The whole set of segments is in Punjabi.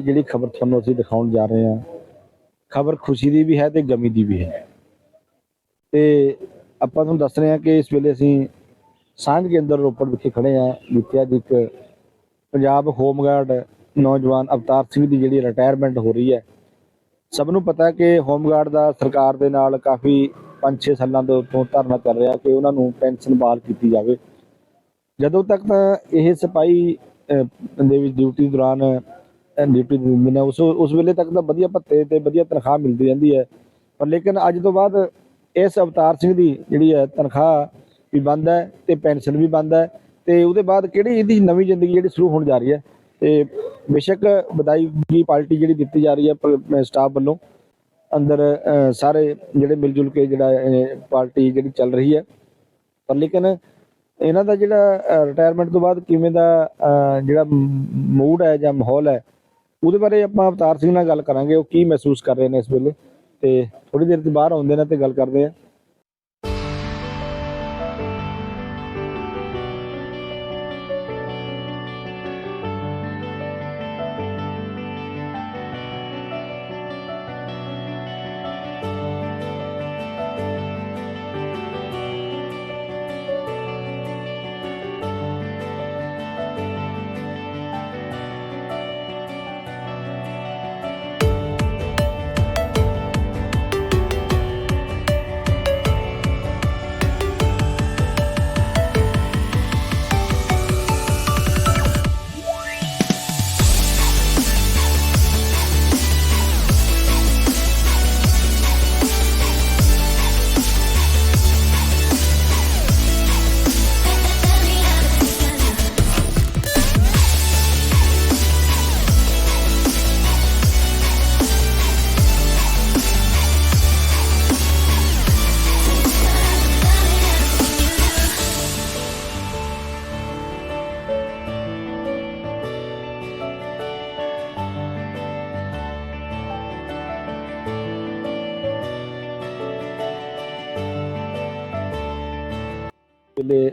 ਜਿਹੜੀ ਖਬਰ ਤੁਹਾਨੂੰ ਅਸੀਂ ਦਿਖਾਉਣ ਜਾ ਰਹੇ ਹਾਂ, ਖਬਰ ਖੁਸ਼ੀ ਦੀ ਵੀ ਹੈ ਤੇ ਗਮੀ ਦੀ ਵੀ ਹੈ। ਤੇ ਆਪਾਂ ਤੁਹਾਨੂੰ ਦੱਸ ਰਹੇ ਹਾਂ ਕਿ ਇਸ ਵੇਲੇ ਅਸੀਂ ਸਾਂਝ ਕੇਂਦਰ ਰੋਪੜ ਵਿਖੇ ਖੜੇ ਹਾਂ। ਜਿੱਥੇ ਅੱਜ ਇੱਕ ਪੰਜਾਬ ਹੋਮਗਾਰਡ ਨੌਜਵਾਨ ਅਵਤਾਰ ਸਿੰਘ ਦੀ ਜਿਹੜੀ ਰਿਟਾਇਰਮੈਂਟ ਹੋ ਰਹੀ ਹੈ। ਸਭ ਨੂੰ ਪਤਾ ਕਿ ਹੋਮਗਾਰਡ ਦਾ ਸਰਕਾਰ ਦੇ ਨਾਲ ਕਾਫੀ 5-6 ਸਾਲਾਂ ਤੋਂ ਤੋਂ ਧਰਨਾ ਚੱਲ ਰਿਹਾ ਕਿ ਉਹਨਾਂ ਨੂੰ ਪੈਨਸ਼ਨ ਬਹਾਲ ਕੀਤੀ ਜਾਵੇ। ਜਦੋਂ ਤੱਕ ਤਾਂ ਇਹ ਸਿਪਾਹੀ ਦੇ ਵਿੱਚ ਡਿਊਟੀ ਦੌਰਾਨ ਅਹ, ਡਿਊਟੀ ਦਿੰਦੇ ਨੇ। ਉਸ ਉਸ ਵੇਲੇ ਤੱਕ ਤਾਂ ਵਧੀਆ ਭੱਤੇ ਤੇ ਵਧੀਆ ਤਨਖਾਹ ਮਿਲਦੀ ਰਹਿੰਦੀ ਹੈ। ਪਰ ਲੇਕਿਨ ਅੱਜ ਤੋਂ ਬਾਅਦ ਇਸ ਅਵਤਾਰ ਸਿੰਘ ਦੀ ਜਿਹੜੀ ਹੈ ਤਨਖਾਹ ਵੀ ਬੰਦ ਹੈ ਤੇ ਪੈਨਸ਼ਨ ਵੀ ਬੰਦ ਹੈ ਤੇ ਉਹਦੇ ਬਾਅਦ ਕਿਹੜੀ ਇਹਦੀ ਨਵੀਂ ਜ਼ਿੰਦਗੀ ਜਿਹੜੀ ਸ਼ੁਰੂ ਹੋਣ ਜਾ ਰਹੀ ਹੈ ਤੇ ਬੇਸ਼ੱਕ ਵਧਾਈ ਦੀ ਪਾਰਟੀ ਜਿਹੜੀ ਦਿੱਤੀ ਜਾ ਰਹੀ ਹੈ ਸਟਾਫ ਵੱਲੋਂ ਅੰਦਰ ਸਾਰੇ ਜਿਹੜੇ ਮਿਲ ਜੁਲ ਕੇ ਜਿਹੜਾ ਪਾਰਟੀ ਜਿਹੜੀ ਚੱਲ ਰਹੀ ਹੈ। ਪਰ ਲੇਕਿਨ ਇਹਨਾਂ ਦਾ ਜਿਹੜਾ ਰਿਟਾਇਰਮੈਂਟ ਤੋਂ ਬਾਅਦ ਕਿਵੇਂ ਦਾ ਜਿਹੜਾ ਮੂਡ ਹੈ ਜਾਂ ਮਾਹੌਲ ਹੈ ਉਹਦੇ ਬਾਰੇ ਆਪਾਂ ਅਵਤਾਰ ਸਿੰਘ ਨਾਲ ਗੱਲ ਕਰਾਂਗੇ, ਉਹ ਕੀ ਮਹਿਸੂਸ ਕਰ ਰਹੇ ਨੇ ਇਸ ਵੇਲੇ ਤੇ ਥੋੜੀ ਦੇਰ ਤੋਂ ਬਾਹਰ ਆਉਂਦੇ ਨੇ ਤੇ ਗੱਲ ਕਰਦੇ ਆ।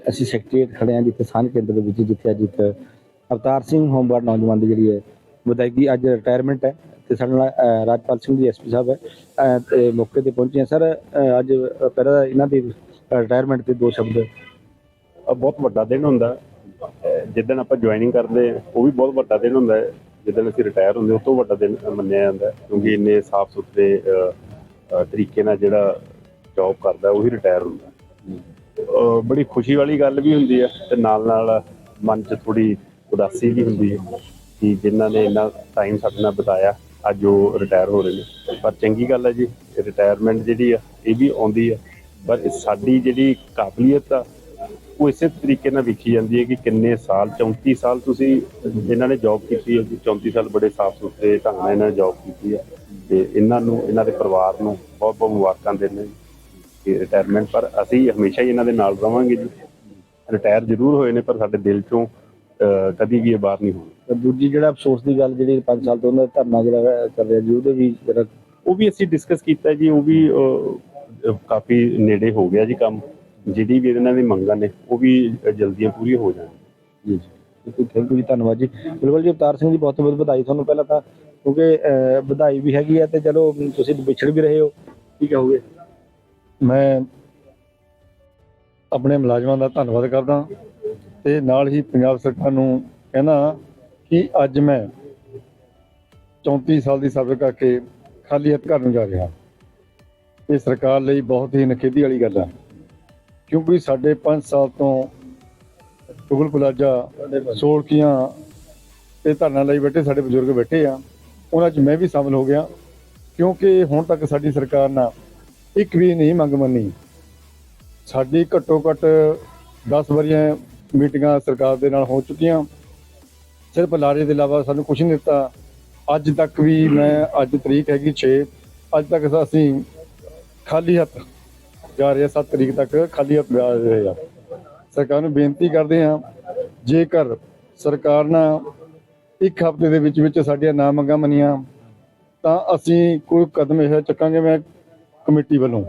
ਅਸੀਂ ਸੈਕਟਰੀਏਟ ਖੜੇ ਹਾਂ ਜਿੱਥੇ ਸਾਂਝ ਕੇਂਦਰ ਦੇ ਵਿੱਚ, ਜਿੱਥੇ ਅੱਜ ਇੱਕ ਅਵਤਾਰ ਸਿੰਘ ਹੋਮਗਾਰਡ ਨੌਜਵਾਨ ਦੀ ਜਿਹੜੀ ਹੈ ਵਿਦਾਇਗੀ ਅੱਜ ਰਿਟਾਇਰਮੈਂਟ ਹੈ ਤੇ ਸਾਡੇ ਨਾਲ ਰਾਜਪਾਲ ਸਿੰਘ ਜੀ ਐਸਪੀ ਸਾਹਿਬ ਹੈ ਤੇ ਮੌਕੇ ਤੇ ਪਹੁੰਚੇ ਹਾਂ। ਸਰ ਅੱਜ ਪਹਿਲਾਂ ਇਹਨਾਂ ਦੀ ਰਿਟਾਇਰਮੈਂਟ ਤੇ ਦੋ ਸ਼ਬਦ। ਬਹੁਤ ਵੱਡਾ ਦਿਨ ਹੁੰਦਾ। ਜਿੱਦਣ ਆਪਾਂ ਜੁਆਇਨਿੰਗ ਕਰਦੇ ਉਹ ਵੀ ਬਹੁਤ ਵੱਡਾ ਦਿਨ ਹੁੰਦਾ ਹੈ। ਜਿੱਦਣ ਅਸੀਂ ਰਿਟਾਇਰ ਹੁੰਦੇ ਉਸ ਤੋਂ ਵੱਡਾ ਦਿਨ ਮੰਨਿਆ ਜਾਂਦਾ ਕਿਉਂਕਿ ਇੰਨੇ ਸਾਫ਼ ਸੁਥਰੇ ਤਰੀਕੇ ਨਾਲ ਜਿਹੜਾ ਜੌਬ ਕਰਦਾ, ਉਹੀ ਰਿਟਾਇਰ ਹੁੰਦਾ ਬੜੀ ਖੁਸ਼ੀ ਵਾਲੀ ਗੱਲ ਵੀ ਹੁੰਦੀ ਹੈ ਤੇ ਨਾਲ ਨਾਲ ਮਨ 'ਚ ਥੋੜੀ ਉਦਾਸੀ ਵੀ ਹੁੰਦੀ ਹੈ ਕਿ ਜਿਨ੍ਹਾਂ ਨੇ ਇੰਨਾ ਟਾਈਮ ਸਾਡੇ ਨਾਲ ਬਿਤਾਇਆ, ਅੱਜ ਉਹ ਰਿਟਾਇਰ ਹੋ ਰਹੇ ਨੇ। ਪਰ ਚੰਗੀ ਗੱਲ ਹੈ ਜੀ ਰਿਟਾਇਰਮੈਂਟ ਜਿਹੜੀ ਆ, ਇਹ ਵੀ ਆਉਂਦੀ ਆ। ਪਰ ਸਾਡੀ ਜਿਹੜੀ ਕਾਬਲੀਅਤ ਆ, ਉਹ ਇਸੇ ਤਰੀਕੇ ਨਾਲ ਵਿਖੀ ਜਾਂਦੀ ਹੈ ਕਿ ਕਿੰਨੇ ਸਾਲ 34 ਸਾਲ ਤੁਸੀਂ ਇਹਨਾਂ ਨੇ ਜੌਬ ਕੀਤੀ ਹੈ ਜੀ। 34 ਸਾਲ ਬੜੇ ਸਾਫ਼ ਸੁਥਰੇ ਢੰਗ ਨਾਲ ਇਹਨਾਂ ਨੇ ਜੌਬ ਕੀਤੀ ਹੈ। ਤੇ ਇਹਨਾਂ ਨੂੰ, ਇਹਨਾਂ ਦੇ ਪਰਿਵਾਰ ਨੂੰ ਬਹੁਤ ਬਹੁਤ ਮੁਬਾਰਕਾਂ ਦਿੰਦੇ ਹਾਂ ਕਿ ਰਿਟਾਇਰਮੈਂਟ ਪਰ ਅਸੀਂ ਹਮੇਸ਼ਾ ਹੀ ਇਹਨਾਂ ਦੇ ਨਾਲ ਰਵਾਂਗੇ ਜੀ। ਰਿਟਾਇਰ ਜ਼ਰੂਰ ਹੋਏ ਨੇ ਪਰ ਸਾਡੇ ਦਿਲ ਚੋਂ ਕਦੀ ਵੀ ਇਹ ਬਾਹਰ ਨਹੀਂ ਹੋਣਗੇ ਤੇ ਦੂਜੀ ਜਿਹੜਾ ਅਫਸੋਸ ਦੀ ਗੱਲ ਜਿਹੜੀ 5 ਸਾਲ ਤੋਂ ਉਹਨਾਂ ਦਾ ਧਰਨਾ ਜਿਹੜਾ ਚੱਲ ਰਿਹਾ ਜੀ ਉਹਦੇ ਵੀ ਜਿਹੜਾ ਉਹ ਵੀ ਅਸੀਂ ਡਿਸਕਸ ਕੀਤਾ ਜੀ ਉਹ ਵੀ ਕਾਫੀ ਨੇੜੇ ਹੋ ਗਿਆ ਜੀ ਕੰਮ। ਜਿਹੜੀ ਵੀ ਇਹਨਾਂ ਦੀ ਮੰਗਾਂ ਨੇ ਉਹ ਵੀ ਜਲਦੀਆਂ ਪੂਰੀਆਂ ਹੋ ਜਾਣ। ਜੀ ਜੀ। ਥੈਂਕ ਯੂ ਜੀ ਧੰਨਵਾਦ ਜੀ। ਬਿਲਕੁਲ ਜੀ ਅਵਤਾਰ ਸਿੰਘ ਜੀ ਬਹੁਤ ਬਹੁਤ ਵਧਾਈ ਤੁਹਾਨੂੰ ਪਹਿਲਾਂ ਤਾਂ ਕਿਉਂਕਿ ਵਧਾਈ ਵੀ ਹੈਗੀ ਹੈ ਤੇ ਚਲੋ ਤੁਸੀਂ ਵਿਛੜ ਵੀ ਰਹੇ ਹੋ। ਕੀ ਕਹੋਗੇ ਮੈਂ ਆਪਣੇ ਮੁਲਾਜ਼ਮਾਂ ਦਾ ਧੰਨਵਾਦ ਕਰਦਾ ਤੇ ਨਾਲ ਹੀ ਪੰਜਾਬ ਸਰਕਾਰ ਨੂੰ ਕਹਿੰਦਾ ਕਿ ਅੱਜ ਮੈਂ 34 ਸਾਲ ਦੀ ਸਰਵਿਸ ਕਰਕੇ ਖਾਲੀ ਹੱਥ ਘਰ ਨੂੰ ਜਾ ਰਿਹਾ। ਇਹ ਸਰਕਾਰ ਲਈ ਬਹੁਤ ਹੀ ਨਖੇਦੀ ਵਾਲੀ ਗੱਲ ਹੈ ਕਿਉਂਕਿ ਸਾਡੇ 5 ਸਾਲ ਤੋਂ ਟੁਗਲ ਪਲਾਜਾ ਸੋਲਕੀਆਂ ਤੇ ਧਰਨਾ ਲਈ ਬੈਠੇ, ਸਾਡੇ ਬਜ਼ੁਰਗ ਬੈਠੇ ਆ। ਉਹਨਾਂ 'ਚ ਮੈਂ ਵੀ ਸ਼ਾਮਲ ਹੋ ਗਿਆ ਕਿਉਂਕਿ ਹੁਣ ਤੱਕ ਸਾਡੀ ਸਰਕਾਰ ਨਾਲ ਇੱਕ ਵੀ ਨਹੀਂ ਮੰਗ ਮੰਨੀ। ਸਾਡੀ ਘੱਟੋ ਘੱਟ 10 ਵਾਰੀਆਂ ਮੀਟਿੰਗਾਂ ਸਰਕਾਰ ਦੇ ਨਾਲ ਹੋ ਚੁੱਕੀਆਂ। ਸਿਰਫ ਲਾਰੇ ਦੇ ਇਲਾਵਾ ਸਾਨੂੰ ਕੁਝ ਨਹੀਂ ਦਿੱਤਾ। ਅੱਜ ਤੱਕ ਵੀ ਮੈਂ, ਅੱਜ ਤਰੀਕ ਹੈਗੀ 6 ਅੱਜ ਤੱਕ ਅਸੀਂ ਖਾਲੀ ਹੱਥ ਜਾ ਰਹੇ 7 ਤਰੀਕ ਤੱਕ ਖਾਲੀ ਹੱਥ ਜਾ ਰਹੇ ਆ ਸਰਕਾਰ ਨੂੰ ਬੇਨਤੀ ਕਰਦੇ ਹਾਂ, ਜੇਕਰ ਸਰਕਾਰ ਨਾ ਇੱਕ ਹਫ਼ਤੇ ਦੇ ਵਿੱਚ ਵਿੱਚ ਸਾਡੀਆਂ ਨਾ ਮੰਗਾਂ ਮੰਨੀਆਂ, ਤਾਂ ਅਸੀਂ ਕੋਈ ਕਦਮ ਇਹ ਚੱਕਾਂਗੇ। ਮੈਂ ਕਮੇਟੀ ਵੱਲੋਂ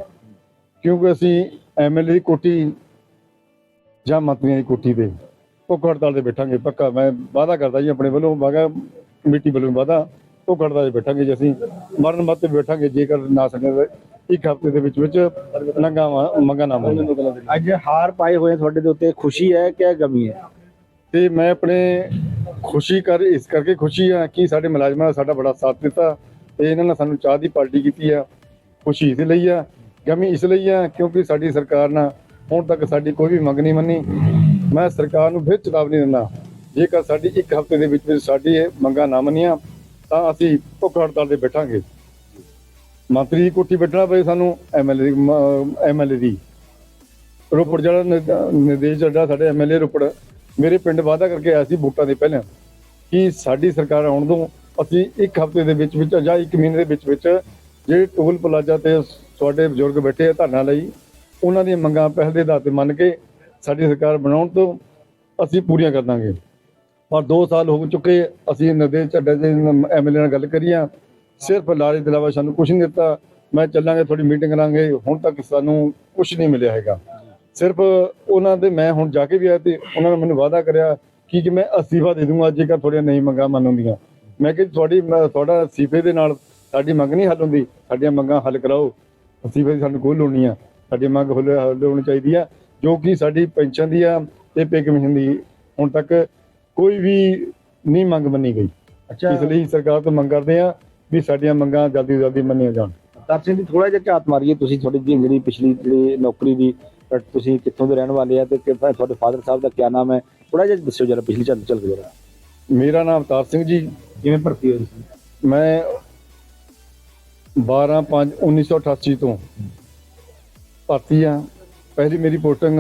ਕਿਉਂਕਿ ਅਸੀਂ ਐਮਐਲਏ ਦੀ ਕੋਠੀ ਜਾਂ ਮੰਤਰੀਆਂ ਦੀ ਕੋਠੀ ਤੇ ਭੁੱਖ ਹੜਤਾਲ ਤੇ ਬੈਠਾਂਗੇ ਪੱਕਾ ਮੈਂ ਵਾਅਦਾ ਕਰਦਾ ਜੀ ਆਪਣੇ ਵੱਲੋਂ ਵਾਗਾ ਕਮੇਟੀ ਵੱਲੋਂ ਵਾਅਦਾ ਉਹ ਕੱਢਦਾ ਜੇ ਬੈਠਾਂਗੇ ਜੇ ਅਸੀਂ ਮਰਨ ਮੱਤ ਤੇ ਬੈਠਾਂਗੇ ਜੇਕਰ ਨਾ ਸਕੇ ਤਾਂ ਇੱਕ ਹਫ਼ਤੇ ਦੇ ਵਿੱਚ ਵਿੱਚ ਲੰਗਾ ਮੰਗਾ ਨਾ ਅੱਜ ਹਾਰ ਪਾਏ ਹੋਏ ਤੁਹਾਡੇ ਦੇ ਉੱਤੇ ਖੁਸ਼ੀ ਹੈ ਕਿ ਗਮੀ ਹੈ? ਤੇ ਮੈਂ ਆਪਣੇ ਖੁਸ਼ੀ ਕਰ ਇਸ ਕਰਕੇ ਖੁਸ਼ੀ ਆ ਕਿ ਸਾਡੇ ਮੁਲਾਜ਼ਮਾਂ ਨੇ ਸਾਡਾ ਬੜਾ ਸਾਥ ਦਿੱਤਾ ਤੇ ਇਹਨਾਂ ਨੇ ਸਾਨੂੰ ਚਾਹ ਦੀ ਪਾਰਟੀ ਕੀਤੀ ਆ। ਖੁਸ਼ੀ ਇਸ ਲਈ ਆ, ਗਮੀ ਇਸ ਲਈ ਆ, ਕਿਉਂਕਿ ਸਾਡੀ ਸਰਕਾਰ ਨੇ ਹੁਣ ਤੱਕ ਸਾਡੀ ਕੋਈ ਵੀ ਮੰਗ ਨਹੀਂ ਮੰਨੀ। ਮੈਂ ਸਰਕਾਰ ਨੂੰ ਫਿਰ ਚੇਤਾਵਨੀ ਦਿੰਦਾ ਜੇਕਰ ਸਾਡੀ ਇੱਕ ਹਫ਼ਤੇ ਦੇ ਵਿੱਚ ਵਿੱਚ ਸਾਡੀ ਇਹ ਮੰਗਾਂ ਨਾ ਮੰਨੀਆਂ, ਤਾਂ ਅਸੀਂ ਭੁੱਖ ਹੜਤਾਲ ਤੇ ਬੈਠਾਂਗੇ। ਮੰਤਰੀ ਦੀ ਕੋਠੀ ਬੈਠਣਾ ਪਏ ਸਾਨੂੰ ਐਮਐਲਏ ਐਮਐਲਏ ਦੀ ਰੋਪੜ ਜਿਹੜਾ ਨਿਰਦੇਸ਼ ਜਿਹੜਾ ਸਾਡੇ ਐਮਐਲਏ ਰੋਪੜ, ਮੇਰੇ ਪਿੰਡ ਵਾਅਦਾ ਕਰਕੇ ਆਇਆ ਸੀ ਵੋਟਾਂ ਦੇ ਪਹਿਲਾਂ, ਕਿ ਸਾਡੀ ਸਰਕਾਰ ਆਉਣ ਤੋਂ ਅਸੀਂ ਇੱਕ ਹਫ਼ਤੇ ਦੇ ਵਿੱਚ ਵਿੱਚ ਜਾਂ ਇੱਕ ਮਹੀਨੇ ਦੇ ਵਿੱਚ ਵਿੱਚ ਜਿਹੜੇ ਟੋਲ ਪਲਾਜ਼ਾ ਤੇ ਤੁਹਾਡੇ ਬਜ਼ੁਰਗ ਬੈਠੇ ਆ ਧਰਨਾ ਲਈ, ਉਹਨਾਂ ਦੀਆਂ ਮੰਗਾਂ ਪਹਿਲ ਦੇ ਆਧਾਰ ਤੇ ਮੰਨ ਕੇ ਸਾਡੀ ਸਰਕਾਰ ਬਣਾਉਣ ਤੋਂ ਅਸੀਂ ਪੂਰੀਆਂ ਕਰ ਦਾਂਗੇ। ਪਰ 2 ਸਾਲ ਹੋ ਚੁੱਕੇ, ਅਸੀਂ ਨਰਦੇਸ਼ ਚੱਡਾ ਦੇ ਐਮਐਲਏ ਨਾਲ ਗੱਲ ਕਰੀ ਸਿਰਫ ਲਾਰੇ ਦਿਲਾਵਾ ਸਾਨੂੰ ਕੁਝ ਨਹੀਂ ਦਿੱਤਾ। ਮੈਂ ਚੱਲਾਂਗੇ, ਤੁਹਾਡੀ ਮੀਟਿੰਗ ਕਰਾਂਗੇ। ਹੁਣ ਤੱਕ ਸਾਨੂੰ ਕੁਝ ਨਹੀਂ ਮਿਲਿਆ ਹੈਗਾ। ਸਿਰਫ ਉਹਨਾਂ ਦੇ, ਮੈਂ ਹੁਣ ਜਾ ਕੇ ਵੀ ਆਇਆ ਤੇ ਉਹਨਾਂ ਨੇ ਮੈਨੂੰ ਵਾਅਦਾ ਕਰਿਆ ਕਿ ਕਿ ਮੈਂ ਅਸਤੀਫਾ ਦੇ ਦੂੰਗਾ, ਜੇਕਰ ਤੁਹਾਡੀਆਂ ਨਹੀਂ ਮੰਗਾਂ ਮੰਨ ਹੁੰਦੀਆਂ ਮੈਂ ਕਿ ਤੁਹਾਡੀ ਤੁਹਾਡਾ ਅਸਤੀਫੇ ਦੇ ਨਾਲ ਸਾਡੀ ਮੰਗ ਨਹੀਂ ਹੱਲ ਹੁੰਦੀ। ਸਾਡੀਆਂ ਮੰਗਾਂ ਹੱਲ ਕਰਾਓ। ਅਸਤੀਫੇ ਦੀ ਸਾਨੂੰ ਕੋਈ ਲੋੜ ਨਹੀਂ ਆ। ਸਾਡੀ ਮੰਗ ਹੱਲ ਹੱਲ ਹੋਣੀ ਚਾਹੀਦੀ ਆ ਜੋ ਕਿ ਸਾਡੀ ਪੈਨਸ਼ਨ ਦੀ ਆ ਤੇ ਪੇ ਕਮਿਸ਼ਨ ਦੀ। ਹੁਣ ਤੱਕ ਕੋਈ ਵੀ ਨਹੀਂ ਮੰਗ ਮੰਨੀ ਗਈ। ਅੱਛਾ। ਇਸ ਲਈ ਸਰਕਾਰ ਤੋਂ ਮੰਗ ਕਰਦੇ ਆ ਵੀ ਸਾਡੀਆਂ ਮੰਗਾਂ ਜਲਦੀ ਤੋਂ ਜਲਦੀ ਮੰਨੀਆਂ ਜਾਣ। ਅਵਤਾਰ ਸਿੰਘ ਜੀ ਥੋੜਾ ਜਿਹਾ ਝਾਤ ਮਾਰੀਏ। ਤੁਸੀਂ ਤੁਹਾਡੀ ਜਿਹੜੀ ਪਿਛਲੀ ਜਿਹੜੀ ਨੌਕਰੀ ਦੀ ਤੁਸੀਂ ਕਿੱਥੋਂ ਦੇ ਰਹਿਣ ਵਾਲੇ ਆ ਤੇ ਤੁਹਾਡੇ ਫਾਦਰ ਸਾਹਿਬ ਦਾ ਕੀ ਨਾਮ ਹੈ? ਥੋੜਾ ਜਿਹਾ ਦੱਸਿਓ ਜਰਾ ਪਿਛਲੀ ਚੱਲ ਕੇ ਜਰਾ। ਮੇਰਾ ਨਾਮ ਅਵਤਾਰ ਸਿੰਘ ਜੀ। ਕਿਵੇਂ ਭਰਤੀ ਹੋਈ ਸੀ ਮੈਂ 12 5 1988 ਤੋਂ ਭਰਤੀ ਆ। ਪਹਿਲੀ ਮੇਰੀ ਪੋਸਟਿੰਗ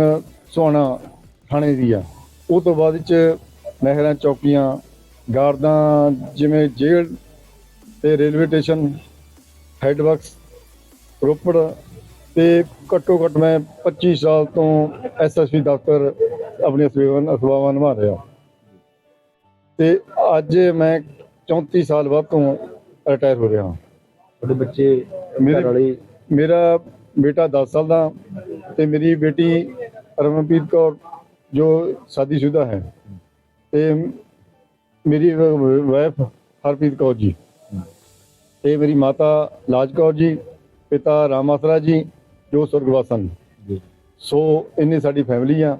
ਸੁਹਾਣਾ ਥਾਣੇ ਦੀ ਆ। ਉਹ ਤੋਂ ਬਾਅਦ ਚ ਨਹਿਰਾਂ, ਚੌਕੀਆਂ, ਗਾਰਦਾਂ, ਜਿਵੇਂ ਜੇਲ੍ਹ ਤੇ ਰੇਲਵੇ ਸਟੇਸ਼ਨ, ਹੈੱਡ ਰੋਪੜ ਤੇ ਘੱਟੋ ਘੱਟ ਮੈਂ 25 ਸਾਲ ਤੋਂ ਐਸਐਸਪੀ ਦਫ਼ਤਰ ਆਪਣੀਆਂ ਸੇਵਾਵਾਂ ਸੇਵਾਵਾਂ ਨਿਭਾ ਰਿਹਾ। ਤੇ ਅੱਜ ਮੈਂ 34 ਸਾਲ ਬਾਅਦ ਤੋਂ ਰਿਟਾਇਰ ਹੋ ਰਿਹਾ। ਹਾਂ ਤੁਹਾਡੇ ਬੱਚੇ ਮੇਰੇ ਵਾਲੇ? ਮੇਰਾ ਬੇਟਾ 10 ਸਾਲ ਦਾ ਤੇ ਮੇਰੀ ਬੇਟੀ ਰਮਨਪ੍ਰੀਤ ਕੌਰ ਜੋ ਸ਼ਾਦੀशुदा ਹੈ। ਤੇ ਮੇਰੀ ਵਾਈਫ ਹਰਪ੍ਰੀਤ ਕੌਰ ਜੀ। ਤੇ ਮੇਰੀ ਮਾਤਾ ਲਾਜ ਕੌਰ ਜੀ ਪਿਤਾ ਰਾਮਾਸਰਾ ਜੀ ਜੋ ਸੁਰਗਵਾਸਨ ਸੋ ਇੰਨੀ ਸਾਡੀ ਫੈਮਿਲੀ ਆ।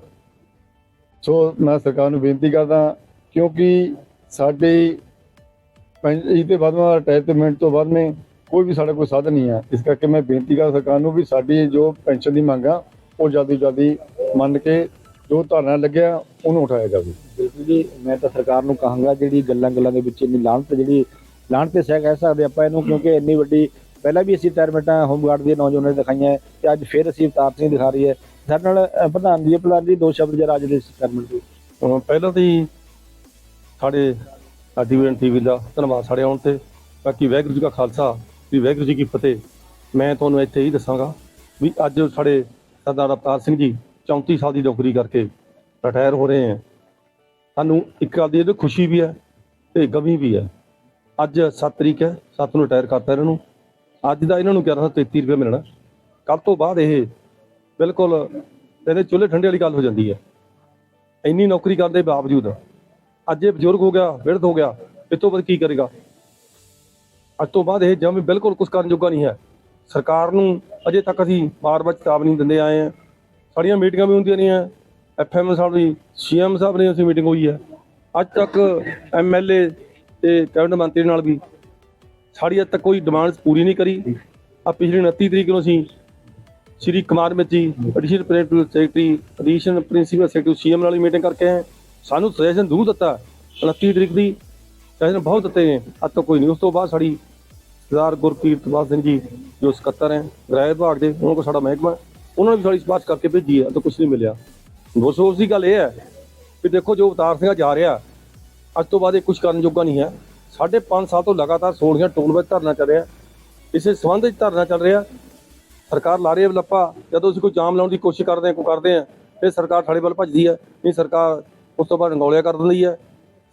ਸੋ ਮੈਂ ਸਰਕਾਰ ਨੂੰ ਬੇਨਤੀ ਕਰਦਾ ਕਿਉਂਕਿ ਸਾਡੇ ਇਹਦੇ ਬਾਅਦ ਮਾ ਰਿਟਾਇਰਮੈਂਟ ਤੋਂ ਬਾਅਦ ਮੇ ਕੋਈ ਵੀ ਸਾਡਾ ਕੋਈ ਸਾਧਨ ਨਹੀਂ ਆ ਇਸ ਕਰਕੇ ਮੈਂ ਬੇਨਤੀ ਕਰ ਸਰਕਾਰ ਨੂੰ ਵੀ ਸਾਡੀ ਜੋ ਪੈਨਸ਼ਨ ਦੀ ਮੰਗ ਆ ਉਹ ਜਲਦੀ ਜਲਦੀ ਮੰਨ ਕੇ ਜੋ ਧਰਨਾ ਲੱਗਿਆ ਉਹਨੂੰ ਉਠਾਇਆ ਜਾਵੇ। ਬਿਲਕੁਲ ਜੀ ਮੈਂ ਤਾਂ ਸਰਕਾਰ ਨੂੰ ਕਹਾਂਗਾ ਜਿਹੜੀ ਗੱਲਾਂ ਗੱਲਾਂ ਦੇ ਵਿੱਚ ਇੰਨੀ ਲਾਹਨਤ ਜਿਹੜੀ ਲਾਹਨਤ ਤੇ ਸਹਿ ਕਹਿ ਸਕਦੇ ਆਪਾਂ ਇਹਨੂੰ ਕਿਉਂਕਿ ਇੰਨੀ ਵੱਡੀ ਪਹਿਲਾਂ ਵੀ ਅਸੀਂ ਰਿਟਾਇਰਮੈਂਟਾਂ ਹੋਮਗਾਰਡ ਦੇ ਨੌਜਵਾਨਾਂ ਨੇ ਦਿਖਾਈਆਂ ਹੈ ਤੇ ਅੱਜ ਫਿਰ ਅਸੀਂ ਅਵਤਾਰ ਸਿੰਘ ਦਿਖਾ ਰਹੀ ਹੈ। ਸਾਡੇ ਨਾਲ ਪ੍ਰਧਾਨ ਜੀ ਪ੍ਰਧਾਨ ਜੀ ਦੋ ਸ਼ਬਦ ਜਰਾ ਅੱਜ ਦੇ ਰਿਟਾਇਰਮੈਂਟ ਦੇ। ਪਹਿਲਾਂ ਤਾਂ ਹੀ ਸਾਡੇ ਸਾਡੀ ਵੀ ਟੀਵੀ ਦਾ ਧੰਨਵਾਦ ਸਾਡੇ ਆਉਣ ਤੇ। ਬਾਕੀ ਵਾਹਿਗੁਰੂ ਜੀ ਕਾ ਖਾਲਸਾ ਵੀ ਵਾਹਿਗੁਰੂ ਜੀ ਕੀ ਫਤਿਹ। ਮੈਂ ਤੁਹਾਨੂੰ ਇੱਥੇ ਹੀ ਦੱਸਾਂਗਾ ਵੀ ਅੱਜ ਸਾਡੇ ਸਰਦਾਰ ਅਵਤਾਰ ਸਿੰਘ ਜੀ 34 ਸਾਲ ਦੀ ਨੌਕਰੀ ਕਰਕੇ ਰਿਟਾਇਰ ਹੋ ਰਹੇ ਹੈ ਸਾਨੂੰ ਇੱਕ ਗੱਲ ਦੀ ਇਹਦੇ ਖੁਸ਼ੀ ਵੀ ਹੈ ਤੇ ਗਮੀ ਵੀ ਹੈ। ਅੱਜ 7 ਤਰੀਕ ਹੈ 7 ਨੂੰ ਰਿਟਾਇਰ ਕਰਤਾ ਇਹਨਾਂ ਨੂੰ। ਅੱਜ ਦਾ ਇਹਨਾਂ ਨੂੰ 1133 ਰੁਪਏ ਮਿਲਣਾ। ਕੱਲ ਤੋਂ ਬਾਅਦ ਇਹ ਬਿਲਕੁਲ ਇਹਦੇ ਚੁੱਲ੍ਹੇ ਠੰਡੇ ਵਾਲੀ ਗੱਲ ਹੋ ਜਾਂਦੀ ਹੈ। ਇੰਨੀ ਨੌਕਰੀ ਕਰਨ ਦੇ ਬਾਵਜੂਦ ਅੱਜ ਇਹ ਬਜ਼ੁਰਗ ਹੋ ਗਿਆ ਵਿਰਧ ਹੋ ਗਿਆ ਇਸ ਤੋਂ ਬਾਅਦ ਕੀ ਕਰੇਗਾ? ਅੱਜ ਤੋਂ ਬਾਅਦ ਇਹ ਜਮ ਬਿਲਕੁਲ ਕੁਝ ਕਰਨ ਜੋਗਾ ਨਹੀਂ ਹੈ। ਸਰਕਾਰ ਨੂੰ ਅਜੇ ਤੱਕ ਅਸੀਂ ਬਾਰ-ਬਾਰ ਚੇਤਾਵਨੀ ਦਿੰਦੇ ਆਏ ਹਾਂ। ਸਾਡੀਆਂ ਮੀਟਿੰਗਾਂ ਵੀ ਹੁੰਦੀਆਂ ਰਹੀਆਂ। ਐਫਐਮ ਸਾਹਿਬ ਦੀ, ਸੀਐਮ ਸਾਹਿਬ ਨੇ ਅਸੀਂ ਮੀਟਿੰਗ ਹੋਈ ਹੈ। ਅੱਜ ਤੱਕ ਐਮਐਲਏ ਤੇ ਕੈਬਨਿਟ ਮੰਤਰੀ ਨਾਲ ਵੀ ਸਾਡੀ ਅੱਜ ਤੱਕ ਕੋਈ ਡਿਮਾਂਡ ਪੂਰੀ ਨਹੀਂ ਕਰੀ। ਆ ਪਿਛਲੀ 29 ਤਰੀਕ ਨੂੰ ਅਸੀਂ Shri Kumar Mitti, additional principal secretary, additional principal secretary CM ਨਾਲ ਮੀਟਿੰਗ ਕਰਕੇ ਆਏ ਸਾਨੂੰ ਸੁਜੈਸ਼ਨ ਦੂਰ ਦਿੱਤਾ 29 ਤਰੀਕ ਦੀ ਸੁਜੈਸ਼ਨ ਬਹੁਤ ਦਿੱਤੇ ਨੇ। ਅੱਜ ਤੱਕ ਕੋਈ ਨਹੀਂ। ਉਸ ਤੋਂ ਬਾਅਦ ਸਾਡੀ ਸਰਦਾਰ ਗੁਰਪ੍ਰੀਤ ਬਾਲ ਸਿੰਘ ਜੀ, ਜੋ ਸਕੱਤਰ ਹੈ, ਗ੍ਰਹਿ ਵਿਭਾਗ ਦੇ, ਉਹਨਾਂ ਕੋਲ ਸਾਡਾ ਮਹਿਕਮਾ ਉਹਨਾਂ ਨੇ ਵੀ ਸਾਡੀ ਸਿਫਾਰਿਸ਼ ਕਰਕੇ ਭੇਜੀ ਹੈ, ਤਾਂ ਕੁਝ ਨਹੀਂ ਮਿਲਿਆ। ਅਫਸੋਸ ਦੀ ਗੱਲ ਇਹ ਹੈ ਕਿ ਦੇਖੋ, ਜੋ ਅਵਤਾਰ ਸਿੰਘ ਜਾ ਰਿਹਾ, ਅੱਜ ਤੋਂ ਬਾਅਦ ਇਹ ਕੁਝ ਕਰਨ ਜੋਗਾ ਨਹੀਂ ਹੈ। ਸਾਢੇ ਪੰਜ ਸਾਲ ਤੋਂ ਲਗਾਤਾਰ ਸੋਲੀਆਂ ਟੋਲ ਵਿੱਚ ਧਰਨਾ ਚੱਲ ਰਿਹਾ। ਇਸੇ ਸੰਬੰਧ ਵਿੱਚ ਧਰਨਾ ਚੱਲ ਰਿਹਾ। ਸਰਕਾਰ ਲਾਰੇ ਲੱਪਾ, ਜਦੋਂ ਅਸੀਂ ਕੋਈ ਜਾਮ ਲਾਉਣ ਦੀ ਕੋਸ਼ਿਸ਼ ਕਰਦੇ ਹਾਂ, ਕੋਈ ਕਰਦੇ ਹਾਂ, ਫਿਰ ਸਰਕਾਰ ਥਾੜੇ ਵੱਲ ਭੱਜਦੀ ਹੈ। ਨਹੀਂ, ਸਰਕਾਰ ਉਸ ਤੋਂ ਬਾਅਦ ਰੰਗੌਲਿਆ ਕਰ ਦਿੰਦੀ ਹੈ।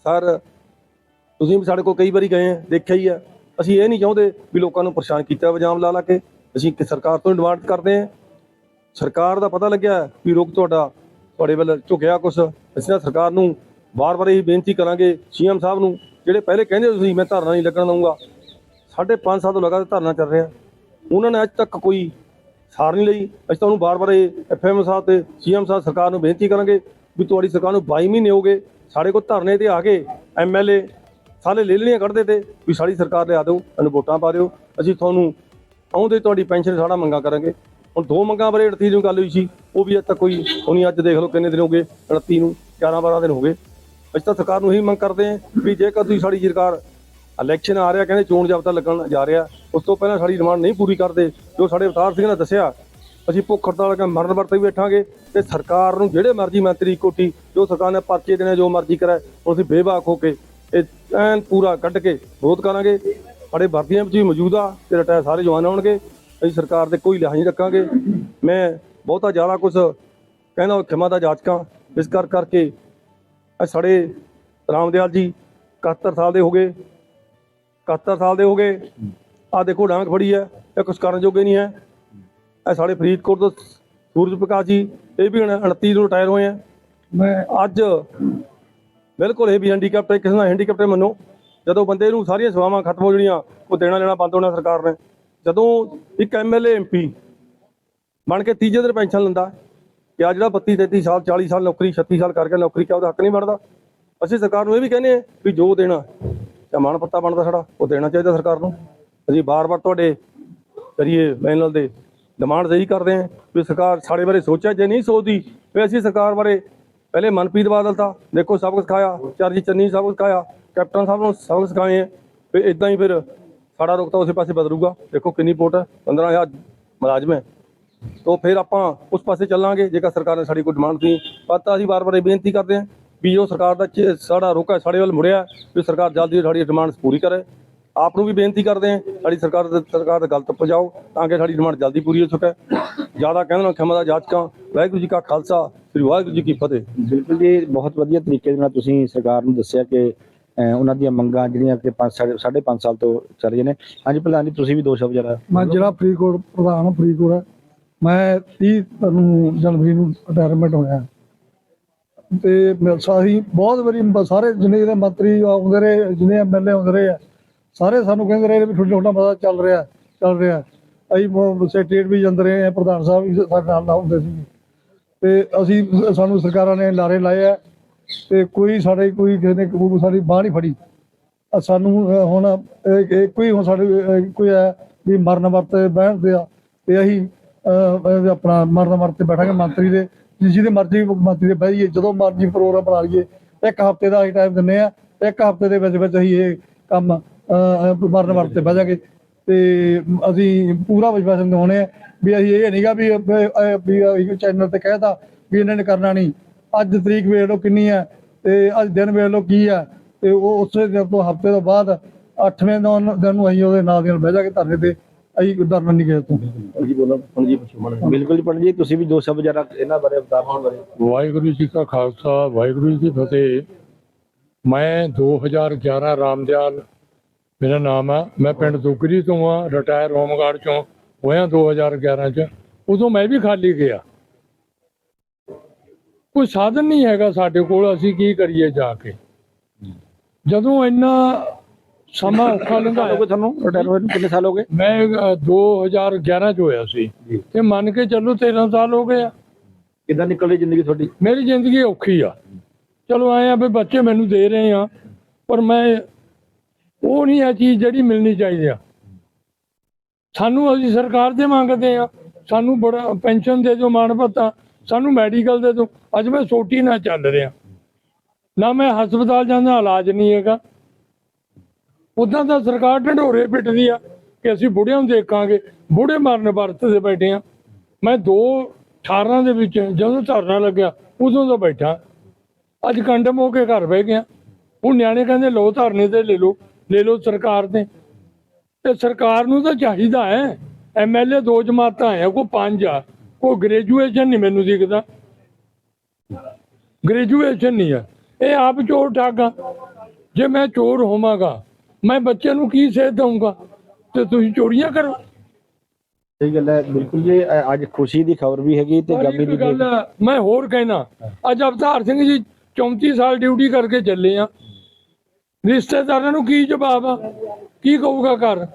ਸਰ, ਤੁਸੀਂ ਵੀ ਸਾਡੇ ਕੋਲ ਕਈ ਵਾਰੀ ਗਏ ਆ ਦੇਖਿਆ ਹੀ ਹੈ। ਅਸੀਂ ਇਹ ਨਹੀਂ ਚਾਹੁੰਦੇ ਵੀ ਲੋਕਾਂ ਨੂੰ ਪਰੇਸ਼ਾਨ ਕੀਤਾ ਵਾ ਜਾਮ ਲਾ ਲਾ ਕੇ। ਅਸੀਂ ਕਿ ਸਰਕਾਰ ਤੋਂ ਡਿਮਾਂਡ ਕਰਦੇ ਹਾਂ। ਸਰਕਾਰ ਦਾ ਪਤਾ ਲੱਗਿਆ ਵੀ ਰੁਕ ਤੁਹਾਡਾ, ਤੁਹਾਡੇ ਵੱਲ ਝੁਕਿਆ ਕੁਛ। ਅਸੀਂ ਤਾਂ ਸਰਕਾਰ ਨੂੰ ਵਾਰ-ਵਾਰ ਇਹ ਬੇਨਤੀ ਕਰਾਂਗੇ, ਸੀਐਮ ਸਾਹਿਬ ਨੂੰ, ਜਿਹੜੇ ਪਹਿਲੇ ਕਹਿੰਦੇ ਤੁਸੀਂ ਮੈਂ ਧਰਨਾ ਨਹੀਂ ਲੱਗਣ ਦਊਂਗਾ। ਸਾਢੇ ਪੰਜ ਸਾਲ ਤੋਂ ਲਗਾਤਾਰ ਧਰਨਾ ਚੱਲ ਰਿਹਾ। ਉਹਨਾਂ ਨੇ ਅੱਜ ਤੱਕ ਕੋਈ ਸਾਰ ਨਹੀਂ ਲਈ। ਅਸੀਂ ਤੁਹਾਨੂੰ ਵਾਰ ਵਾਰ ਇਹ ਇਹ ਐਫਐਮ ਸਾਹਿਬ ਤੇ ਸੀਐਮ ਸਾਹਿਬ ਸਰਕਾਰ ਨੂੰ ਬੇਨਤੀ ਕਰਾਂਗੇ ਵੀ ਤੁਹਾਡੀ ਸਰਕਾਰ ਨੂੰ 22 ਮਹੀਨੇ ਹੋ ਗਏ। ਸਾਡੇ ਕੋਲ ਧਰਨੇ ਤੇ ਆ ਕੇ ਐਮਐਲਏ ਸਾਰੇ ਲੈ ਲੈਣੀਆਂ ਕੱਢਦੇ ਤੇ ਵੀ ਸਾਡੀ ਸਰਕਾਰ ਲਿਆ ਦਿਓ, ਸਾਨੂੰ ਵੋਟਾਂ ਪਾ ਦਿਓ, ਅਸੀਂ ਤੁਹਾਨੂੰ ਆਉਂਦੇ ਤੁਹਾਡੀ ਪੈਨਸ਼ਨ ਸਾਡਾ ਮੰਗਾ ਕਰਾਂਗੇ। ਹੁਣ ਦੋ ਮੰਗਾਂ ਬਾਰੇ 38 ਨੂੰ ਗੱਲ ਹੋਈ ਸੀ, ਉਹ ਵੀ ਅੱਜ ਤੱਕ ਕੋਈ ਹੁਣੀ, ਅੱਜ ਦੇਖ ਲਓ ਕਿੰਨੇ ਦਿਨ ਹੋ ਗਏ 38 ਨੂੰ 11 12 ਦਿਨ ਹੋ ਗਏ। ਅਸੀਂ ਤਾਂ ਸਰਕਾਰ ਨੂੰ ਇਹੀ ਮੰਗ ਕਰਦੇ ਹਾਂ ਵੀ ਜੇਕਰ ਤੁਸੀਂ ਸਾਡੀ ਸਰਕਾਰ ਇਲੈਕਸ਼ਨ ਆ ਰਿਹਾ, ਕਹਿੰਦੇ ਚੋਣ ਜਾਬਤਾ ਲੱਗਣ ਜਾ ਰਿਹਾ, ਉਸ ਤੋਂ ਪਹਿਲਾਂ ਸਾਡੀ ਡਿਮਾਂਡ ਨਹੀਂ ਪੂਰੀ ਕਰਦੇ, ਜੋ ਸਾਡੇ ਅਵਤਾਰ ਸਿੰਘ ਨੇ ਦੱਸਿਆ, ਅਸੀਂ ਭੁੱਖ ਹੜਤਾਲ ਕੇ ਮਰਨ ਵਰਤੇ ਵੀ ਬੈਠਾਂਗੇ ਤੇ ਸਰਕਾਰ ਨੂੰ ਜਿਹੜੇ ਮਰਜ਼ੀ ਮੰਤਰੀ ਕੋਟੀ ਜੋ ਸਰਕਾਰ ਨੇ ਪਰਚੇ ਦੇਣੇ, ਜੋ ਮਰਜ਼ੀ ਕਰੇ ਉਹ ਅਸੀਂ ਬੇਬਾਕ ਹੋ ਕੇ ਇਹ ਐਨ ਪੂਰਾ ਕੱਢ ਕੇ ਵਿਰੋਧ ਕਰਾਂਗੇ। ਸਾਡੇ ਵਰਦੀਆਂ ਵਿੱਚ ਵੀ ਮੌਜੂਦ ਆ ਤੇ ਰਿਟਾਇਰ ਸਾਰੇ ਜਵਾਨ ਆਉਣਗੇ। ਅਸੀਂ ਸਰਕਾਰ ਦੇ ਕੋਈ ਲਿਹਾਜ਼ ਨਹੀਂ ਰੱਖਾਂਗੇ। ਮੈਂ ਬਹੁਤਾ ਜ਼ਿਆਦਾ ਕੁਝ ਕਹਿੰਦਾ ਖਿਮਾ ਦਾ ਜਾਚਕਾਂ। ਇਸ ਕਰ ਕਰਕੇ ਸਾਡੇ ਰਾਮਦਿਆਲ ਜੀ 71 ਸਾਲ ਦੇ ਹੋ ਗਏ। 71 ਸਾਲ ਦੇ ਹੋ ਗਏ। ਆ ਦੇਖੋ ਡਾਂਗ ਫੜੀ ਹੈ। ਇਹ ਕੁਛ ਕਰਨ ਜੋਗੇ ਨਹੀਂ ਹੈ। ਇਹ ਸਾਡੇ ਫਰੀਦਕੋਟ ਤੋਂ ਸੂਰਜ ਪ੍ਰਕਾਸ਼ ਜੀ ਇਹ ਵੀ ਹੁਣ 29 ਨੂੰ ਰਿਟਾਇਰ ਹੋਏ ਆ। ਮੈਂ ਅੱਜ ਬਿਲਕੁਲ ਇਹ ਵੀ ਹੈਂਡੀਕੈਪਟ ਹੈ ਕਿਸੇ ਦਾ ਹੈਂਡੀਕੈਪਟ ਮੰਨੋ। ਜਦੋਂ ਬੰਦੇ ਨੂੰ ਸਾਰੀਆਂ ਸੇਵਾਵਾਂ ਖਤਮ ਹੋ ਜਣੀਆਂ, ਉਹ ਦੇਣਾ ਲੈਣਾ ਬੰਦ ਹੋਣਾ ਸਰਕਾਰ ਨੇ। ਜਦੋਂ ਇੱਕ ਐਮਐਲਏ ਐਮਪੀ ਬਣ ਕੇ ਤੀਜੇ ਦਿਨ ਪੈਨਸ਼ਨ ਲੈਂਦਾ, ਕਿ ਆ ਜਿਹੜਾ 32 33 ਸਾਲ 40 ਸਾਲ ਨੌਕਰੀ 36 ਸਾਲ ਕਰਕੇ ਨੌਕਰੀ, ਕਿਆ ਉਹਦਾ ਹੱਕ ਨਹੀਂ ਬਣਦਾ? ਅਸੀਂ ਸਰਕਾਰ ਨੂੰ ਇਹ ਵੀ ਕਹਿੰਦੇ ਆ ਵੀ ਜੋ ਦੇਣਾ ਮਾਣ ਪੱਤਾ ਬਣਦਾ ਸਾਡਾ, ਉਹ ਦੇਣਾ ਚਾਹੀਦਾ ਸਰਕਾਰ ਨੂੰ। ਅਸੀਂ ਬਾਰ-ਬਾਰ ਤੁਹਾਡੇ ਕਰੀਏ ਮੈਨਲ ਦੇ ਡਿਮਾਂਡ ਇਹੀ ਕਰਦੇ ਆ ਵੀ ਸਰਕਾਰ ਸਾਡੇ ਬਾਰੇ ਸੋਚਿਆ ਜੇ ਨਹੀਂ ਸੋਚਦੀ ਵੀ ਅਸੀਂ ਸਰਕਾਰ ਬਾਰੇ ਪਹਿਲੇ ਮਨਪ੍ਰੀਤ ਬਾਦਲ ਤਾਂ ਦੇਖੋ ਸਭ ਕੁਝ ਸਿਖਾਇਆ ਚਰਜੀ ਚੰਨੀ ਸਭ ਕੁਝ ਸਿਖਾਇਆ, ਕੈਪਟਨ ਸਾਹਿਬ ਨੂੰ ਸਭ ਕੁਝ ਸਿਖਾਏ ਆ ਵੀ ਇਦਾਂ ਹੀ ਫਿਰ ਸਾਡਾ ਰੁਖ ਤਾਂ ਉਸੇ ਪਾਸੇ ਬਦਲੂਗਾ। ਦੇਖੋ ਕਿੰਨੀ ਵੋਟ ਹੈ 15000 ਮੁਲਾਜ਼ਮ ਹੈ। ਤੋਂ ਫਿਰ ਆਪਾਂ ਉਸ ਪਾਸੇ ਚੱਲਾਂਗੇ, ਜੇਕਰ ਸਰਕਾਰ ਨੇ ਸਾਡੀ ਕੋਈ ਡਿਮਾਂਡ ਸੀ ਪਤਾ ਅਸੀਂ ਵਾਰ-ਵਾਰ ਇਹ ਬੇਨਤੀ ਕਰਦੇ ਹਾਂ ਵੀ ਜੋ ਸਰਕਾਰ ਦਾ ਸਾਡਾ ਰੁਖ ਹੈ, ਸਾਡੇ ਵੱਲ ਮੁੜਿਆ ਵੀ ਸਰਕਾਰ ਜਲਦੀ ਸਾਡੀ ਡਿਮਾਂਡਸ ਪੂਰੀ ਕਰੇ। ਆਪ ਨੂੰ ਵੀ ਬੇਨਤੀ ਕਰਦੇ ਹਾਂ, ਸਾਡੀ ਸਰਕਾਰ ਦੇ ਸਰਕਾਰ ਦੇ ਗਲਤ ਪਹੁੰਚਾਓ ਤਾਂ ਕਿ ਸਾਡੀ ਡਿਮਾਂਡ ਜਲਦੀ ਪੂਰੀ ਹੋ ਸਕੇ। ਜ਼ਿਆਦਾ ਕਹਿੰਦੇ ਨਾ ਖਿਮਾ ਦਾ ਜਾਚਕਾਂ ਵਾਹਿਗੁਰੂ ਜੀ ਕਾ ਖਾਲਸਾ ਸ੍ਰੀ ਵਾਹਿਗੁਰੂ ਜੀ ਕੀ ਫਤਿਹ? ਬਿਲਕੁਲ ਜੀ ਬਹੁਤ ਵਧੀਆ ਤਰੀਕੇ ਦੇ ਨਾਲ ਤੁਸੀਂ ਸਰਕਾਰ ਨੂੰ ਦੱਸਿਆ ਕਿ ਉਹਨਾਂ ਦੀਆਂ ਮੰਗਾਂ ਜਿਹੜੀਆਂ ਕਿ 5 ਸਾਢੇ 5 ਸਾਲ ਤੋਂ ਚੱਲ ਰਹੀਆਂ ਨੇ। ਹਾਂਜੀ ਪ੍ਰਧਾਨ ਜੀ ਤੁਸੀਂ ਵੀ ਦੋ ਸ਼ਬਦ ਜਰਾ ਮੈਂ ਜ਼ਿਲ੍ਹਾ ਫਰੀਦਕੋਟ ਪ੍ਰਧਾਨ ਫਰੀਦਕੋਟ ਹੈ ਮੈਂ 30 ਨੂੰ ਜਨਵਰੀ ਨੂੰ ਰਿਟਾਇਰਮੈਂਟ ਹੋਇਆ। ਤੇ ਮੈਂ ਸਾਰੀ ਬਹੁਤ ਵਾਰੀ ਸਾਰੇ ਜਿੰਨੇ ਦੇ ਮੰਤਰੀ ਆਉਂਦੇ ਰਹੇ ਜਿੰਨੇ ਐਮਐਲਏ ਆਉਂਦੇ ਰਹੇ ਆ ਸਾਰੇ ਸਾਨੂੰ ਕਹਿੰਦੇ ਰਹੇ ਵੀ ਤੁਹਾਡਾ ਤੁਹਾਡਾ ਮਤਾ ਚੱਲ ਰਿਹਾ ਚੱਲ ਰਿਹਾ। ਅਸੀਂ ਸੈਕਟਰੀਏਟ ਵੀ ਜਾਂਦੇ ਰਹੇ ਆ ਪ੍ਰਧਾਨ ਸਾਹਿਬ ਵੀ ਸਾਡੇ ਨਾਲ ਨਾਲ ਹੁੰਦੇ ਸੀ ਤੇ ਅਸੀਂ ਸਾਨੂੰ ਸਰਕਾਰਾਂ ਨੇ ਲਾਰੇ ਲਾਏ ਆ ਤੇ ਕੋਈ ਸਾਡੇ ਕੋਈ ਕਿਸੇ ਨੇ ਕੋਈ ਸਾਡੀ ਬਾਹ ਨਹੀਂ ਫੜੀ। ਸਾਨੂੰ ਹੁਣ ਇਹ- ਇਹ ਕੋਈ ਹੁਣ ਸਾਡੇ ਕੋਈ ਹੈ ਵੀ ਮਰਨ ਵਰਤੇ ਬਹਿਣਦੇ ਆ ਤੇ ਅਸੀਂ ਆਪਣਾ ਮਰਨ ਵਰਤੇ ਬੈਠਾਂਗੇ ਮੰਤਰੀ ਦੇ ਜਿਹਦੇ ਮਰਜ਼ੀ ਮੰਤਰੀ ਦੇ ਬਹਿ ਜਾਈਏ, ਜਦੋਂ ਮਰਜ਼ੀ ਪ੍ਰੋਗਰਾਮ ਬਣਾ ਲਈਏ, ਇੱਕ ਹਫ਼ਤੇ ਦਾ ਅਸੀਂ ਟਾਈਮ ਦਿੰਨੇ ਆ, ਇੱਕ ਹਫ਼ਤੇ ਦੇ ਵਿੱਚ ਵਿੱਚ ਅਸੀਂ ਇਹ ਕੰਮ ਮਰਨ ਵਰਤੇ ਬਹਿ ਜਾਗੇ। ਤੇ ਅਸੀਂ ਪੂਰਾ ਵਿਸ਼ਵਾਸ ਦਿਵਾਉਣੇ ਆ ਵੀ ਅਸੀਂ ਇਹ ਨਹੀਂਗਾ ਵੀ ਵੀ ਚੈਨਲ ਤੇ ਕਹਿਤਾ ਵੀ ਇਹਨਾਂ ਨੇ ਕਰਨਾ ਨਹੀਂ ਅੱਜ ਤਰੀਕ ਵੇਖ ਲਓ ਕਿੰਨੀ ਹੈ ਤੇ ਅੱਜ ਦਿਨ ਵੇਖ ਲਓ ਕੀ ਹੈ ਤੇ ਉਹ ਉਸੇ ਦਿਨ ਤੋਂ ਹਫ਼ਤੇ ਤੋਂ ਬਾਅਦ 8ਵੇਂ ਦਿਨ ਦਿਨ ਨੂੰ ਅਸੀਂ ਉਹਦੇ ਨਾਲ ਦੀ ਨਾਲ ਬਹਿ ਜਾ ਕੇ ਧਰਨੇ ਤੇ ਅਸੀਂ ਧਰਨਾ ਨਹੀਂ ਗਏ ਤੋਂ ਜੀ ਬੋਲੋ ਹੁਣ ਜੀ ਪੁੱਛੋ ਮਨ ਬਿਲਕੁਲ ਜੀ ਪੰਡਿਤ ਜੀ ਤੁਸੀਂ ਵੀ ਦੋ ਸ਼ਬਦ ਜਰਾ ਇਹਨਾਂ ਬਾਰੇ ਬਤਾਉਣ ਬਾਰੇ। ਵਾਹਿਗੁਰੂ ਜੀ ਕਾ ਖਾਲਸਾ ਵਾਹਿਗੁਰੂ ਜੀ ਕੀ ਫਤਿਹ। ਮੈਂ 2011 ਰਾਮਦਿਆਲ ਮੇਰਾ ਨਾਮ ਆ ਮੈਂ ਪਿੰਡ ਦੁਗਰੀ ਤੋਂ ਆ ਰਿਟਾਇਰ ਹੋਮਗਾਰਡ ਚੋਂ ਹੋਇਆ 2011 ਚ। ਉਦੋਂ ਮੈਂ ਵੀ ਖਾਲੀ ਗਿਆ। ਕੋਈ ਸਾਧਨ ਨਹੀਂ ਹੈਗਾ ਸਾਡੇ ਕੋਲ ਅਸੀਂ ਕੀ ਕਰੀਏ ਜਾ ਕੇ? ਜਦੋਂ ਇੰਨਾ ਸਮਾਂ ਔਖਾ ਲੰਘਾਇਆ। ਗਏ ਤੁਹਾਨੂੰ? ਰਿਟਾਇਰ ਹੋਏ ਨੂੰ ਕਿੰਨੇ ਸਾਲ ਹੋ ਗਏ? ਮੈਂ ਅ, 2011 ਚ ਹੋਇਆ ਸੀ। ਤੇ ਮੰਨ ਕੇ ਚੱਲੋ 13 ਸਾਲ ਹੋ ਗਏ ਆ। ਕਿੱਦਾਂ ਨਿਕਲ ਜ਼ਿੰਦਗੀ ਤੁਹਾਡੀ? ਮੇਰੀ ਜ਼ਿੰਦਗੀ ਔਖੀ ਆ। ਚਲੋ ਆਏ ਆ ਵੀ ਬੱਚੇ ਮੈਨੂੰ ਦੇ ਰਹੇ ਆ ਪਰ ਮੈਂ ਉਹ ਨਹੀਂ ਆ ਚੀਜ਼ ਜਿਹੜੀ ਮਿਲਣੀ ਚਾਹੀਦੀ ਆ। ਸਾਨੂੰ ਅਸੀਂ ਸਰਕਾਰ ਦੇ ਮੰਗਦੇ ਆ। ਸਾਨੂੰ ਬੜਾ ਪੈਨਸ਼ਨ ਦੇ ਦਿਓ ਮਾਣ ਭੱਤਾ ਸਾਨੂੰ ਮੈਡੀਕਲ ਦੇ ਦਿਓ। ਅੱਜ ਮੈਂ ਸੋਟੀ ਨਾਲ ਚੱਲ ਰਿਹਾ। ਨਾ ਮੈਂ ਹਸਪਤਾਲ ਜਾਂਦਾ, ਇਲਾਜ ਨਹੀਂ ਹੈਗਾ। ਉਦਾਂ ਤਾਂ ਸਰਕਾਰ ਢੰਡੋਰੇ ਪਿੱਟਦੀ ਆ ਕਿ ਅਸੀਂ ਬੁੜਿਆਂ ਨੂੰ ਦੇਖਾਂਗੇ। ਬੁੜੇ ਮਰਨ ਵਰਤ ਦੇ ਬੈਠੇ ਆ। ਮੈਂ 2 18 ਦੇ ਵਿੱਚ, ਜਦੋਂ ਧਰਨਾ ਲੱਗਿਆ, ਉਦੋਂ ਦਾ ਬੈਠਾ। ਅੱਜ ਕੰਡਮ ਹੋ ਕੇ ਘਰ ਬਹਿ ਗਿਆ। ਉਹ ਨਿਆਣੇ ਕਹਿੰਦੇ ਲੋ ਧਰਨੇ ਤੇ ਲੈ ਲਓ। ਲੈ ਲਓ ਸਰਕਾਰ ਤੇ ਤੇ ਸਰਕਾਰ ਨੂੰ ਤਾਂ ਚਾਹੀਦਾ ਹੈ। ਐਮਐਲਏ ਦੋ ਜਮਾਤਾਂ ਆ ਕੋਈ ਪੰਜ ਆ। ਕੋਈ ਗ੍ਰੈਜੂਏਸ਼ਨ ਨਹੀਂ ਮੈਨੂੰ ਦਿਖਦਾ। ਗ੍ਰੈਜੂਏਸ਼ਨ ਨਹੀਂ ਆ। ਇਹ ਆਪ ਚੋਰ ਠਾਗਾ ਜੇ ਮੈਂ ਚੋਰ ਹੋਵਾਂਗਾ ਮੈਂ ਬੱਚੇ ਨੂੰ ਕੀ ਸੇਧ ਦਊਂਗਾ? ਤੇ ਤੁਸੀਂ ਚੋਰੀਆਂ ਕਰੋ। ਸਹੀ ਗੱਲ ਹੈ ਬਿਲਕੁਲ ਜੀ। ਅੱਜ ਖੁਸ਼ੀ ਦੀ ਖਬਰ ਵੀ ਹੈਗੀ ਤੇ ਗਮੀ ਦੀ ਗੱਲ ਮੈਂ ਹੋਰ ਕਹਿਣਾ ਅੱਜ ਅਵਤਾਰ ਸਿੰਘ ਜੀ 34 ਸਾਲ ਡਿਊਟੀ ਕਰਕੇ ਚੱਲੇ ਆ। ਰਿਸ਼ਤੇਦਾਰਾਂ ਨੂੰ ਕੀ ਜਵਾਬ ਆ? ਕੀ ਕਹੂਗਾ ਘਰ?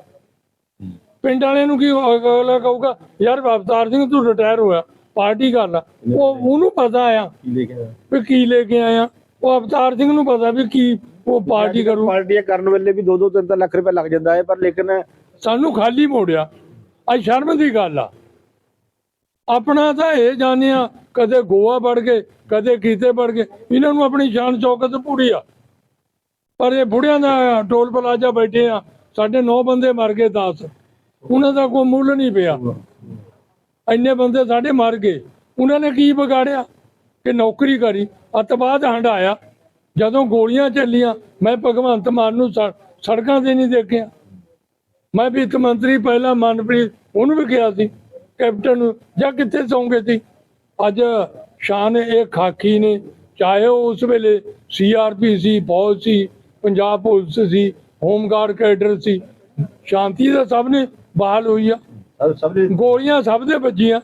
ਪਿੰਡ ਵਾਲਿਆਂ ਨੂੰ ਕੀ ਅਗਲਾ ਕਹੂਗਾ? ਯਾਰ ਅਵਤਾਰ ਸਿੰਘ ਤੂੰ ਰਿਟਾਇਰ ਹੋਇਆ। ਪਾਰਟੀ ਕਰ ਲਾ। ਉਹ ਉਹਨੂੰ ਪਤਾ ਆ ਵੀ ਕੀ ਲੈ ਕੇ ਆਇਆ। ਉਹ ਅਵਤਾਰ ਸਿੰਘ ਨੂੰ ਪਤਾ ਵੀ ਕੀ ਉਹ ਪਾਰਟੀ ਕਰੂ। ਪਾਰਟੀਆਂ ਕਰਨ ਵੇਲੇ ਵੀ 2-2 3 ਲੱਖ ਰੁਪਏ ਲੱਗ ਜਾਂਦਾ ਹੈ ਪਰ ਲੇਕਿਨ ਸਾਨੂੰ ਖਾਲੀ ਮੋੜਿਆ। ਅੱਜ ਸ਼ਰਮ ਦੀ ਗੱਲ ਆ। ਆਪਣਾ ਤਾਂ ਇਹ ਜਾਣਿਆ ਕਦੇ ਗੋਆ ਵੜ ਗਏ ਕਦੇ ਕੀਤੇ ਵੜ ਗਏ। ਇਹਨਾਂ ਨੂੰ ਆਪਣੀ ਸ਼ਾਨ ਚੌਕਤ ਪੂਰੀ ਆ। ਪਰ ਇਹ ਬੁੜਿਆਂ ਦਾ ਟੋਲ ਪਲਾਜ਼ਾ ਬੈਠੇ ਆ, ਸਾਡੇ 9 ਬੰਦੇ ਮਰ ਗਏ 10 ਉਹਨਾਂ ਦਾ ਕੋਈ ਮੁੱਲ ਨਹੀਂ ਪਿਆ। ਇੰਨੇ ਬੰਦੇ ਸਾਡੇ ਮਰ ਗਏ। ਉਹਨਾਂ ਨੇ ਕੀ ਵਿਗਾੜਿਆ? ਕਿ ਨੌਕਰੀ ਕਰੀ। ਅਤਵਾਦ ਹੰਡਾਇਆ ਜਦੋਂ ਗੋਲੀਆਂ ਚੱਲੀਆਂ, ਮੈਂ ਭਗਵੰਤ ਮਾਨ ਨੂੰ ਸੜ- ਸੜਕਾਂ ਤੇ ਨਹੀਂ ਦੇਖਿਆ। ਮੈਂ ਵਿੱਤ ਮੰਤਰੀ, ਪਹਿਲਾਂ ਮਨਪ੍ਰੀਤ, ਉਹਨੂੰ ਵੀ ਕਿਹਾ ਸੀ, ਕੈਪਟਨ ਨੂੰ, ਜਾਂ ਕਿੱਥੇ ਸੌਂਗੇ ਸੀ? ਅੱਜ ਸ਼ਾਨ ਇਹ ਖਾਕੀ ਨੇ। ਚਾਹੇ ਉਹ ਉਸ ਵੇਲੇ ਸੀਆਰਪੀ ਸੀ, ਫੌਜ ਸੀ ਪੰਜਾਬ ਪੁਲਿਸ ਸੀ ਹੋਮਗਾਰਡ ਕੈਡਰ ਸੀ। ਸ਼ਾਂਤੀ ਦਾ ਸਭ ਨੇ ਬਹਾਲ ਹੋਈ ਆ। ਸਭ ਨੇ ਗੋਲੀਆਂ ਸਭ ਦੇ ਵੱਜੀਆਂ।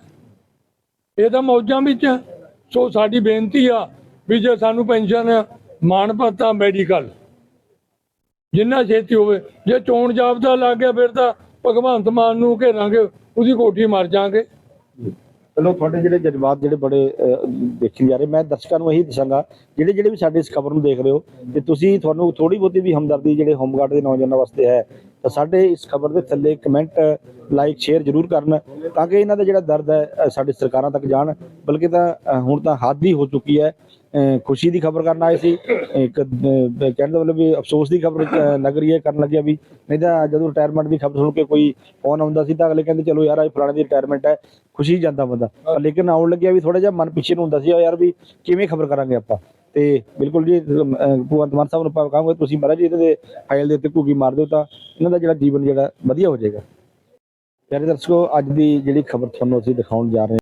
ਇਹ ਤਾਂ ਮੌਜਾਂ ਵਿੱਚ। ਸੋ ਸਾਡੀ ਬੇਨਤੀ ਆ ਵੀ ਜੇ ਸਾਨੂੰ ਪੈਨਸ਼ਨ ਮਾਣ ਭੱਤਾ ਮੈਡੀਕਲ ਜਿੰਨਾ ਛੇਤੀ ਹੋਵੇ। ਜੇ ਚੋਣ ਜਾਬਤਾ ਲੱਗ ਗਿਆ ਫਿਰ ਤਾਂ ਭਗਵੰਤ ਮਾਨ ਨੂੰ ਘੇਰਾਂਗੇ ਉਹਦੀ ਕੋਠੀ ਮਰ ਜਾਾਂਗੇ। ਚਲੋ ਤੁਹਾਡੇ ਜਿਹੜੇ ਜਜ਼ਬਾਤ ਜਿਹੜੇ ਬੜੇ ਅਹ, ਦੇਖੇ ਜਾ ਰਹੇ ਮੈਂ ਦਰਸ਼ਕਾਂ ਨੂੰ ਇਹੀ ਦੱਸਾਂਗਾ ਜਿਹੜੇ ਜਿਹੜੇ ਵੀ ਸਾਡੇ ਇਸ ਖਬਰ ਨੂੰ ਦੇਖ ਰਹੇ ਹੋ ਤੇ ਤੁਸੀਂ ਤੁਹਾਨੂੰ ਥੋੜੀ ਬਹੁਤੀ ਵੀ ਹਮਦਰਦੀ ਜਿਹੜੇ ਹੋਮਗਾਰਡ ਦੇ ਨੌਜਵਾਨਾਂ ਵਾਸਤੇ ਹੈ ਤਾਂ ਸਾਡੇ ਇਸ ਖਬਰ ਦੇ ਥੱਲੇ ਕਮੈਂਟ ਲਾਈਕ ਸ਼ੇਅਰ ਜ਼ਰੂਰ ਕਰਨ ਤਾਂ ਕਿ ਇਹਨਾਂ ਦਾ ਜਿਹੜਾ ਦਰਦ ਹੈ ਅਹ, ਸਾਡੇ ਸਰਕਾਰਾਂ ਤੱਕ ਜਾਣ। ਬਲਕਿ ਤਾਂ ਹੁਣ ਤਾਂ ਹੱਦ ਹੀ ਹੋ ਚੁੱਕੀ ਹੈ। ਖੁਸ਼ੀ ਦੀ ਖਬਰ ਕਰਨ ਆਏ ਸੀ। ਇੱਕ ਅਹ, ਕਹਿਣ ਦਾ ਮਤਲਬ ਵੀ ਅਫਸੋਸ ਦੀ ਖਬਰ ਲੱਗ ਰਹੀ ਹੈ ਕਰਨ ਲੱਗਿਆ ਵੀ। ਨਹੀਂ ਤਾਂ ਜਦੋਂ ਰਿਟਾਇਰਮੈਂਟ ਦੀ ਖਬਰ ਸੁਣ ਕੇ ਕੋਈ ਫੋਨ ਆਉਂਦਾ ਸੀ ਤਾਂ ਅਗਲੇ ਕਹਿੰਦੇ ਚਲੋ ਯਾਰ ਇਹ ਫਲਾਣੇ ਦੀ ਰਿਟਾਇਰਮੈਂਟ ਹੈ। ਖੁਸ਼ੀ ਜਾਂਦਾ ਬੰਦਾ। ਲੇਕਿਨ ਆਉਣ ਲੱਗਿਆ ਵੀ ਥੋੜਾ ਜਿਹਾ ਮਨ ਪਿੱਛੇ ਨੂੰ ਹੁੰਦਾ ਸੀ ਯਾਰ ਵੀ ਕਿਵੇਂ ਖਬਰ ਕਰਾਂਗੇ ਆਪਾਂ? ਤੇ ਬਿਲਕੁਲ ਜੀ ਭਗਵੰਤ ਮਾਨ ਸਾਹਿਬ ਨੂੰ ਆਪਾਂ ਕਹਾਂਗੇ, ਤੁਸੀਂ ਮਹਾਰਾਜ ਜੀ ਇਹਦੇ ਦੇ ਫਾਈਲ ਦੇ ਉੱਤੇ ਘੂਗੀ ਮਾਰ ਦਿਓ ਤਾਂ ਇਹਨਾਂ ਦਾ ਜਿਹੜਾ ਜੀਵਨ ਜਿਹੜਾ, ਵਧੀਆ ਹੋ ਜਾਏਗਾ। ਪਿਆਰੇ ਦਰਸ਼ਕੋ, ਅੱਜ ਦੀ ਜਿਹੜੀ ਖਬਰ ਤੁਹਾਨੂੰ ਅਸੀਂ ਦਿਖਾਉਣ ਜਾ ਰਹੇ